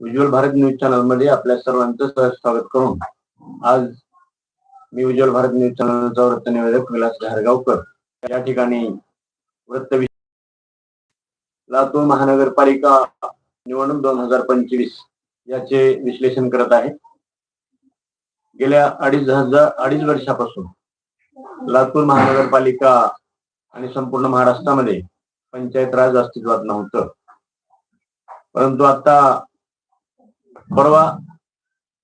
उज्ज्वल Bharat news चॅनलमध्ये आपल्या सर्वांचं सहज स्वागत करून आज मी उज्ज्वल भारत न्यूज चॅनलचा वृत्त निवेदक विलास घारगावकर या ठिकाणी वृत्त लातूर महानगरपालिका निवडणूक दोन हजार पंचवीस याचे विश्लेषण करत आहे. गेल्या अडीच हजार अडीच वर्षापासून लातूर महानगरपालिका आणि संपूर्ण महाराष्ट्रामध्ये पंचायत राज अस्तित्वात नव्हतं. परंतु आता परवा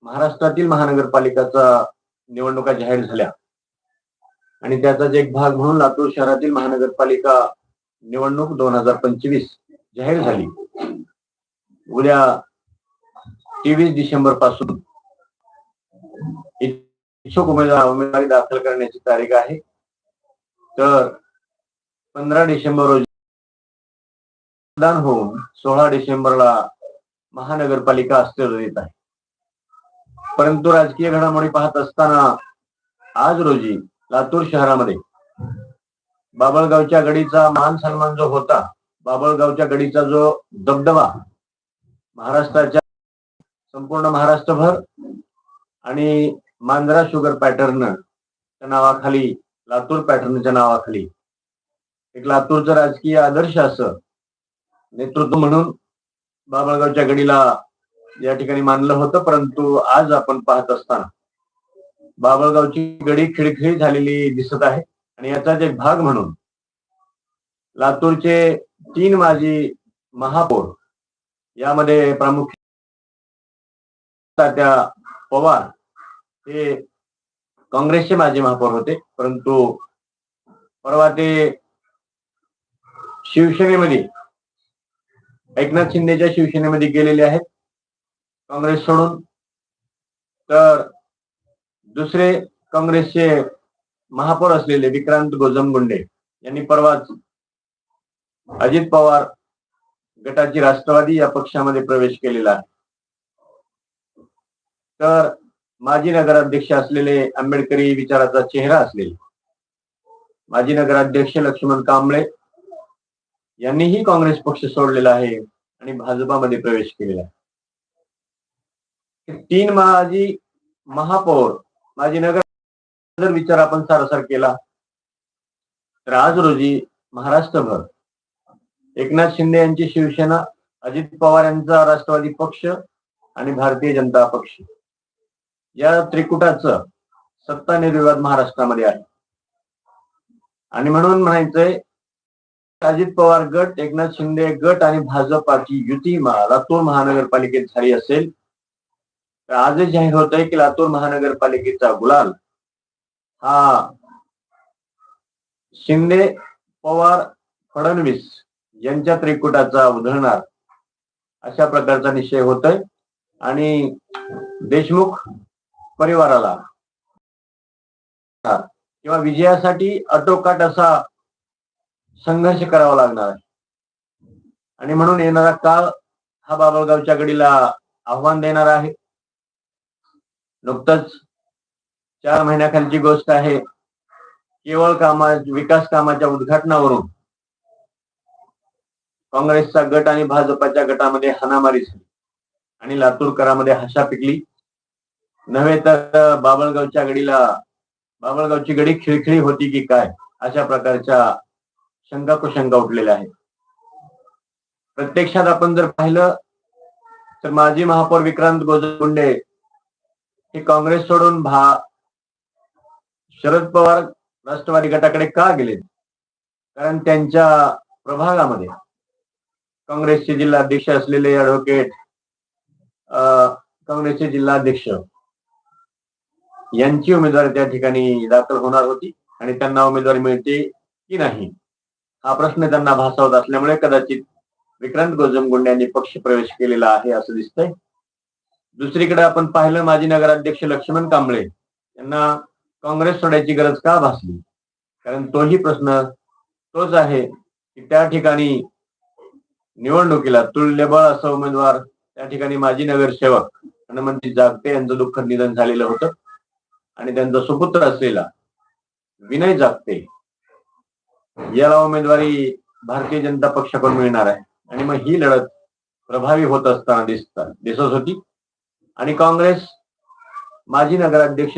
महाराष्ट्रातील महानगरपालिकाचा निवडणुका जाहीर झाल्या. आणि त्याचाच एक भाग म्हणून लातूर शहरातील महानगरपालिका निवडणूक दोन हजार पंचवीस जाहीर झाली. उद्या तेवीस डिसेंबरपासून इच्छुक उमेदवार उमेदवारी दाखल करण्याची तारीख आहे. तर पंधरा डिसेंबर रोजी मतदान होऊन सोळा डिसेंबरला महानगरपालिका अस्तित्व येत आहे. परंतु राजकीय घडामोडी पाहत असताना आज रोजी लातूर शहरामध्ये बाबळगावच्या गडीचा मान सन्मान जो होता बाबळगावच्या गडीचा जो दबदबा महाराष्ट्राच्या संपूर्ण महाराष्ट्रभर आणि मांजरा शुगर पॅटर्नच्या नावाखाली लातूर पॅटर्नच्या नावाखाली एक लातूरचं राजकीय आदर्श असं नेतृत्व म्हणून बाबळगावच्या गडीला या ठिकाणी मानलं होतं परंतु आज आपण पाहत असताना बाबळगावची गडी खिळखिळी झालेली दिसत आहे. आणि याचाच एक भाग म्हणून लातूरचे तीन माजी महापौर यामध्ये प्रामुख्याने तात्या पवार हे काँग्रेसचे माजी महापौर होते परंतु परवा ते शिवसेनेमध्ये एकनाथ शिंदेच्या शिवसेनेमध्ये गेलेले आहेत. काँग्रेस सोडून. तर दुसरे काँग्रेसचे महापौर असलेले विक्रांत गोजमगुंडे यांनी परवाच अजित पवार गटाची राष्ट्रवादी या पक्षामध्ये प्रवेश केलेला आहे. तर माजी नगराध्यक्ष असलेले आंबेडकरी विचाराचा चेहरा असलेले माजी नगराध्यक्ष लक्ष्मण कांबळे यांनीही काँग्रेस पक्ष सोडलेला आहे आणि भाजपामध्ये प्रवेश केलेला आहे. तीन माजी महापौर माजी नगर जर विचार आपण सारासार केला तर आज रोजी महाराष्ट्रभर एकनाथ शिंदे यांची शिवसेना अजित पवार यांचा राष्ट्रवादी पक्ष आणि भारतीय जनता पक्ष या त्रिकुटाचं सत्ता निर्विवाद महाराष्ट्रामध्ये आहे. आणि म्हणून म्हणायचंय अजित पवार गट एकनाथ शिंदे गट आणि भाजपाची युती लातूर महानगरपालिकेत झाली असेल. तर आजच जाहीर होत आहे की लातूर महानगरपालिकेचा गुलाल हा शिंदे पवार फडणवीस यांच्या त्रिकुटाचा उधळणार अशा प्रकारचा निश्चय होतोय. आणि देशमुख परिवाराला किंवा विजयासाठी अटोकाट असा संघर्ष करावा लागणार आहे. आणि म्हणून येणारा काळ हा बाबळगावच्या गडीला आव्हान देणार आहे. नुकतंच चार महिन्याखालची गोष्ट आहे. केवळ कामा विकास कामाच्या उद्घाटनावरून काँग्रेसचा गट आणि भाजपाच्या गटामध्ये हाणामारी झाली आणि लातूरकरामध्ये हशा पिकली. नव्हे तर बाबळगावच्या गडीला बाबळगावची गडी खिळखिळी होती की काय अशा प्रकारच्या शंका कुशंका उठलेल्या आहेत. प्रत्यक्षात आपण जर पाहिलं तर माजी महापौर विक्रांत गोजगुंडे हे काँग्रेस सोडून भा शरद पवार राष्ट्रवादी गटाकडे का गेले? कारण त्यांच्या प्रभागामध्ये काँग्रेसचे जिल्हाध्यक्ष असलेले ऍडव्होकेट काँग्रेसचे जिल्हाध्यक्ष यांची उमेदवारी त्या ठिकाणी दाखल होणार होती आणि त्यांना उमेदवारी मिळते की नाही? हा प्रश्न त्यांना भासावत असल्यामुळे कदाचित विक्रांत गोजमगुंडे यांनी पक्ष प्रवेश केलेला आहे असं दिसतंय. दुसरीकडे आपण पाहिलं माजी नगराध्यक्ष लक्ष्मण कांबळे यांना काँग्रेस सोडायची गरज का भासली? कारण तोही प्रश्न तोच आहे की त्या ठिकाणी निवडणुकीला तुल्यबळ असा उमेदवार त्या ठिकाणी माजी नगरसेवक हनुमंती जागते यांचं दुःख निधन झालेलं होतं. आणि त्यांचा सुपुत्र असलेला विनय जागते याला उमेदवारी भारतीय जनता पक्षाकडून मिळणार आहे. आणि मग ही लढत प्रभावी होत असताना दिसत दिसत होती. आणि काँग्रेस माजी नगराध्यक्ष